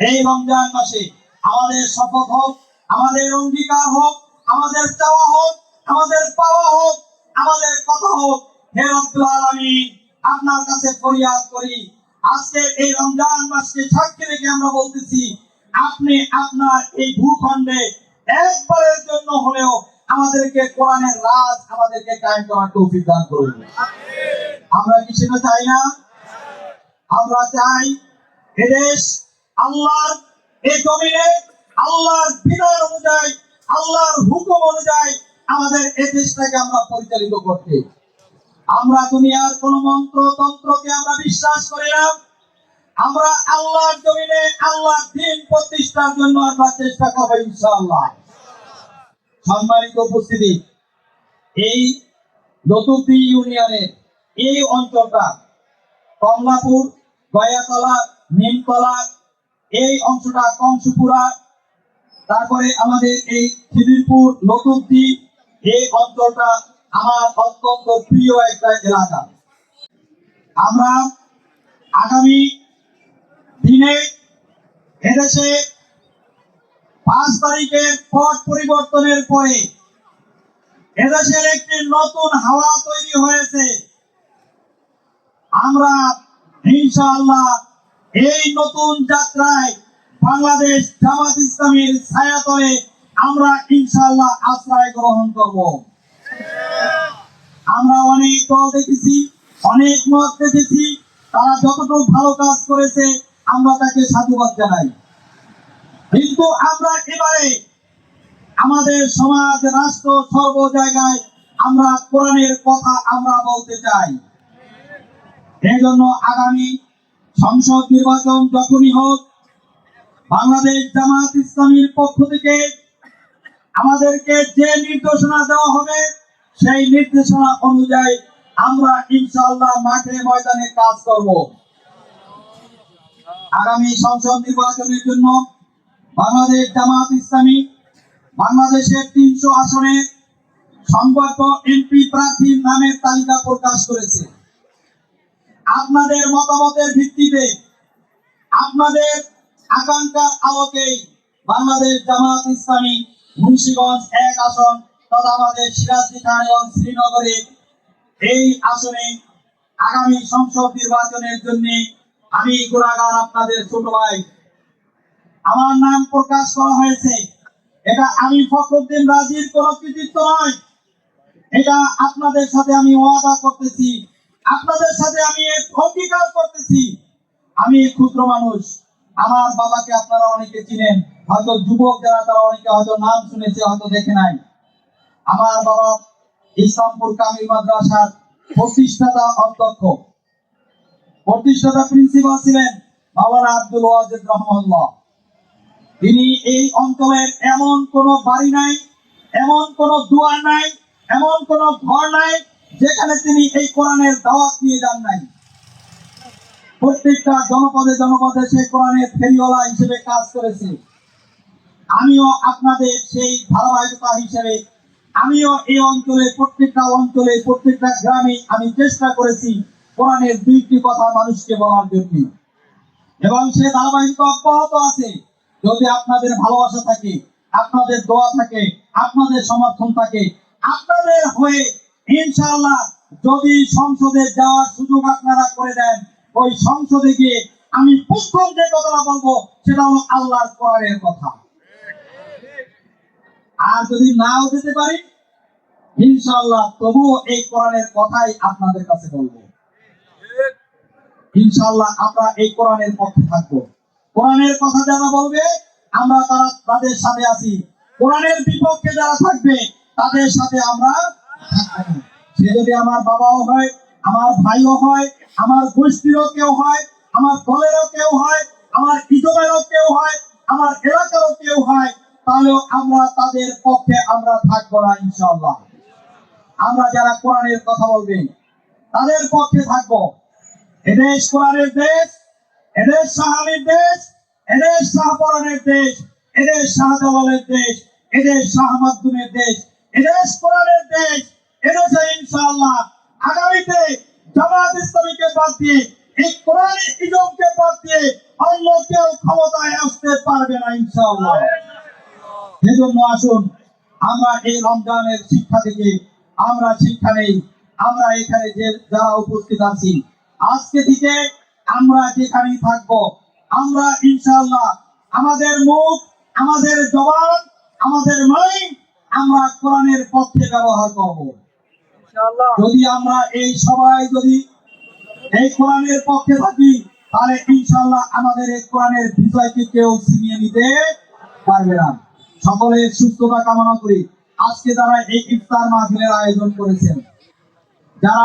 এই রমজান মাসে আমাদের শপথ হোক, আমাদের অঙ্গীকার হোক, আমাদের চাওয়া হোক, আমাদের পাওয়া হোক, আমাদের কথা হোক, হে রব্বুল আলামিন, আপনার কাছে ফরিয়াদ করি। আজকে এই রমজান মাসকে সাক্ষী রেখে আমরা বলতেছি, আপনি আপনার এই ভূখণ্ডে একবারের জন্য হলেও আমাদেরকে কোরআনের রাজ আমাদেরকে কায়েম করার তৌফিক দান করুন। আমরা কি সেটা চাই না? আমরা চাই এদেশ আল্লাহর এই জমিনে, আল্লাহর বিধান অনুযায়ী, আল্লাহর হুকুম অনুযায়ী আমাদের এই দেশটাকে আমরা পরিচালিত করতে। আমরা দুনিয়ার কোন মন্ত্র, তন্ত্রকে আমরা বিশ্বাস করি না। আমরা আল্লাহর জমিনে, আল্লাহর দিন প্রতিষ্ঠার জন্য আমরা চেষ্টা করব ইনশাআল্লাহ। সম্মানিত উপস্থিতি, এই লতুফি ইউনিয়নের এই অঞ্চলটা, কমলাপুর, গয়াতলা, নিমতলা এই অংশটা কংসপুরা। তারপরে আমাদের এই খিদিরপুর লতুফি এই অঞ্চলটা আমার অত্যন্ত প্রিয় একটা এলাকা। আমরা আগামী দিনে এদেশে পাঁচ তারিখের পট পরিবর্তনের পরে এদেশের একটি নতুন হাওয়া তৈরি হয়েছে। আমরা ইনশাআল্লাহ এই নতুন যাত্রায় বাংলাদেশ জামাত ইসলামীর ছায়াতলে আমরা ইনশাআল্লাহ আশ্রয় গ্রহণ করব। আমরা অনেক দল দেখেছি, অনেক মত দেখেছি, তারা যতটুকু ভালো কাজ করেছে, আমরা তাকে সাধুবাদ জানাই। কিন্তু আমরা এবারে আমাদের সমাজ, রাষ্ট্র সর্ব জায়গায় আমরা কোরআনের কথা আমরা বলতে চাই। এই জন্য আগামী সংসদ নির্বাচন যখনই হোক, বাংলাদেশ জামাত ইসলামীর পক্ষ থেকে আমাদেরকে যে নির্দেশনা দেওয়া হবে, সেই নির্দেশনা অনুযায়ী আমরা ইনশাআল্লাহ মাঠে ময়দানে কাজ করব। আগামী সংসদ নির্বাচনের জন্য বাংলাদেশ জামাত ইসলামী বাংলাদেশের তিনশো আসনে সম্ভাব্য এমপি প্রার্থীর নামের তালিকা প্রকাশ করেছে। আপনাদের মতামতের ভিত্তিতে আপনাদের আকাঙ্ক্ষার আলোকেই বাংলাদেশ জামাত ইসলামী মুন্সিগঞ্জ এক আসন তথা আমাদের সিরাজদি খান এবং শ্রীনগরে এই আসনে আগামী সংসদ নির্বাচনের জন্য আমি গুণাগার আপনাদের ছোট ভাই। আমার নাম প্রকাশ করা হয়েছে। এটা আমি ফখরুদ্দিন রাজির কোন কৃতিত্ব নয়। এটা আপনাদের সাথে আমি ওয়াদা করতেছি। আপনাদের সাথে আমি অঙ্গীকার করতেছি। আমি ক্ষুদ্র মানুষ। আমার বাবাকে আপনারা অনেকে চিনেন। হয়তো যুবক যারা, তারা অনেকে হয়তো নাম শুনেছে, হয়তো দেখে নাই। আমার বাবা ইসলামপুর কামিল মাদ্রাসার প্রতিষ্ঠাতা অধ্যক্ষ। প্রতিষ্ঠাতা প্রিন্সিপাল ছিলেন মাওলানা আব্দুল ওয়াজেদ রহমাল্লাহ তিনি এই অঞ্চলের এমন কোন বাড়ি নাই, এমন কোন দুয়ার নাই, এমন কোন ঘর নাই যেখানে তিনি এই কোরআনের দাওয়াত নিয়ে যান নাই। প্রত্যেকটা জনপদে জনপদে সে কোরআনের ফেরিওয়ালা হিসেবে কাজ করেছে। আমিও আপনাদের সেই ধারাবাহিকতা হিসেবে, আমিও এই অঞ্চলে প্রত্যেকটা অঞ্চলে, প্রত্যেকটা গ্রামে আমি চেষ্টা করেছি কোরআনের দুইটি কথা মানুষকে বলার জন্য। এবং সে ধারাবাহিকতা অব্যাহত আছে। যদি আপনাদের ভালোবাসা থাকে, আপনাদের দোয়া থাকে, আপনাদের সমর্থন থাকে, আপনাদের হয়ে ইনশাআল্লাহ যদি সংসদে যাওয়ার সুযোগ আপনারা করে দেন, ওই সংসদে গিয়ে আমি প্রথম যে কথাটা বলব, সেটা হলো আল্লাহর কোরআনের কথা। আর যদি নাও যেতে পারি, ইনশাআল্লাহ তবুও এই কোরআনের কথাই আপনাদের কাছে বলব। ইনশাআল্লাহ আমরা এই কোরআনের পক্ষে থাকব। কোরআনের কথা যারা বলবে, আমরা তারা তাদের সাথে আছি। কোরআনের বিপক্ষে যারা থাকবে, তাদের সাথে আমরা। সে যদি আমার বাবাও হয়, আমার ভাইও হয়, আমার গোষ্ঠীরও কেউ হয়, আমার দলেরও কেউ হয়, আমার ইজমেরও কেউ হয়, আমার এলাকারও কেউ হয়, তাহলেও আমরা তাদের পক্ষে আমরা থাকব না, ইনশাআল্লাহ। আমরা যারা কোরআনের কথা বলবেন, তাদের পক্ষে থাকব। এদেশ কোরআনের দেশ, এদেশ সাহাবির দেশ, এদেশ শাহপরানের দেশ, এদেশ শাহজালালের দেশ, এদেশ শাহ মাকদুমের দেশ, এদেশ কোরআনের দেশ। আগামীতে জামাত ইসলামীকে বাদ দিয়ে, এই কোরআন ইজমকে বাদ দিয়ে অন্য কেউ ক্ষমতায় আসতে পারবে না আসুন, আমরা এই রমজানের শিক্ষা থেকে আমরা শিক্ষা নেই। আমরা এখানে যে যারা উপস্থিত আছি, আজকে থেকে আমরা যেখানে থাকব, আমরা ইনশাআল্লাহ আমাদের মুখ, আমাদের জবান, আমাদের মাইন্ড আমরা কোরআনের পক্ষে ব্যবহার করব। যদি আমরা এই সবাই যদি এই কোরআনের পক্ষে থাকি, তাহলে ইনশাল্লাহ আমাদের এই কোরআনের বিষয়কে কেউ ছিনিয়ে নিতে পারবে না। সকলে সুস্থতা কামনা করি। আজকে যারা এই ইফতার মাহফিলের আয়োজন করেছেন, যারা